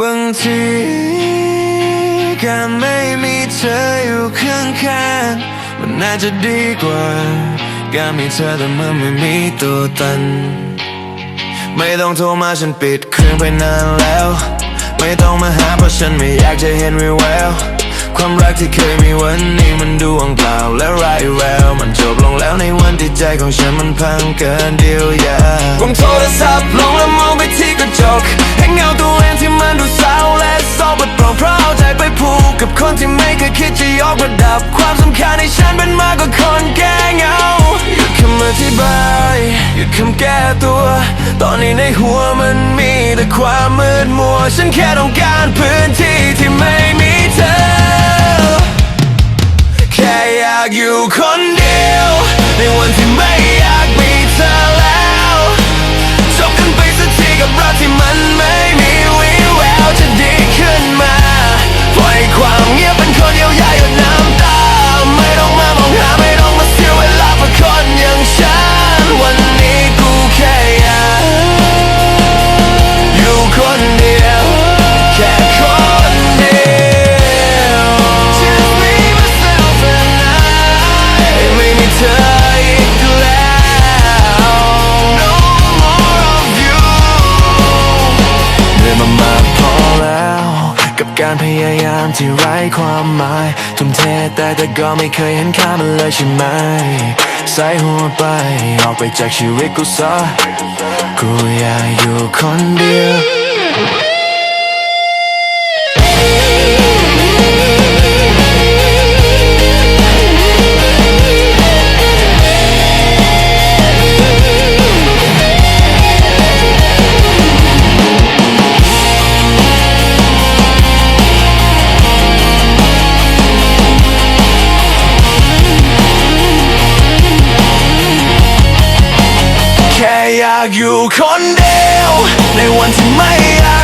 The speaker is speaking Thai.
บางทีการไม่มีเธออยู่ข้างๆมันน่าจะดีกว่า การมีเธอแต่เมื่อไม่มีตัวตนไม่ต้องโทรมาฉันปิดเครื่องไปนานแล้ว ไม่ต้องมาหาเพราะฉันไม่อยากจะเห็นวิวแววความรักที่เคยมีวันนี้มันดูว่างเปล่าและไร้แวว มันจบลงแล้วในวันที่ใจของฉันมันพังเกินเดียวยากวางโทร กับคนที่ไม่เคยคิดจะยกระดับ ความสำคัญให้ฉันเป็นมากกว่าคนแก้เหงาหยุดคำอธิบายหยุดคำแก้ตัว ตอนนี้ในหัวมันมีแต่ความมืดมัว ฉันแค่ต้องการพื้นที่ที่ไม่มีเธอ แค่อยากอยู่คน การพยายามที่ไร้ความหมาย ทุ่มเทแต่แต่ก็ไม่เคยเห็นค่ามันเลยใช่ไหมใส่หัวไป ออกไปจากชีวิตกูซะกูอยากอยู่คนเดียว อยากอยู่คนเดียว ในวันที่ไม่อยาก